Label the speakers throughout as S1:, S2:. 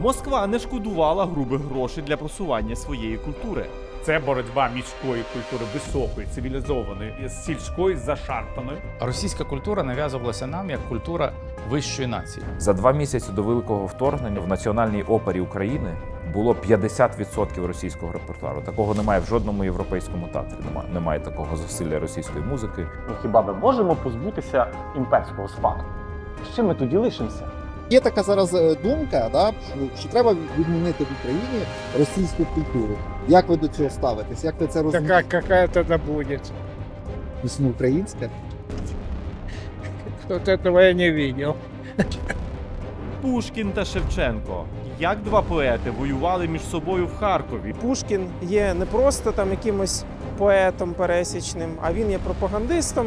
S1: Москва не шкодувала грубих грошей для просування своєї культури.
S2: Це боротьба міської культури високої, цивілізованої з сільської зашарпаної.
S3: Російська культура нав'язувалася нам як культура вищої нації.
S4: За два місяці до великого вторгнення в Національній опері України було 50% російського репертуару. Такого немає в жодному європейському театрі. Немає, немає такого засилля російської музики.
S5: Ну хіба ми можемо позбутися імперського спадку? З чим ми тоді лишимося?
S6: Є така зараз е, думка, да, що, треба відмінити в Україні російську культуру. Як ви до цього ставитесь? Як ви це розумієте?
S7: какая тогда будет?
S6: Існує українська?
S7: Вот этого я не видел.
S1: Пушкін та Шевченко. Як два поети воювали між собою в Харкові.
S8: Пушкін є не просто там якимось поетом пересічним, а він є пропагандистом.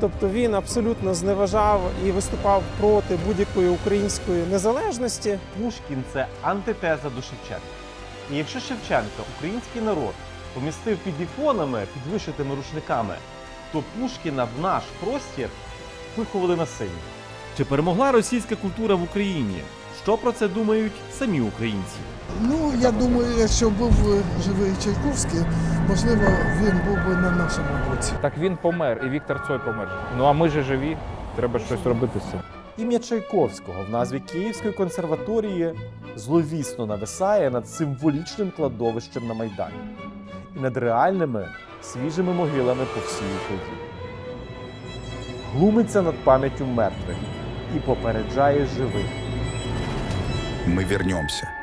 S8: Тобто він абсолютно зневажав і виступав проти будь-якої української незалежності.
S5: Пушкін це антитеза до Шевченка. І якщо Шевченка український народ помістив під іконами, під вишитими рушниками, то Пушкіна в наш простір виховали насильно.
S1: Чи перемогла російська культура в Україні? Що про це думають самі українці?
S9: Ну, я думаю, якщо був е, живий Чайковський, можливо, він був би на нашому боці.
S2: Так він помер, і Віктор Цой помер. Ну а ми же живі. Треба щось робити з цим.
S5: Ім'я Чайковського в назві Київської консерваторії зловісно нависає над символічним кладовищем на Майдані і над реальними свіжими могилами по всій Україні. Глумиться над пам'яттю мертвих і попереджає живих.
S10: Мы вернемся.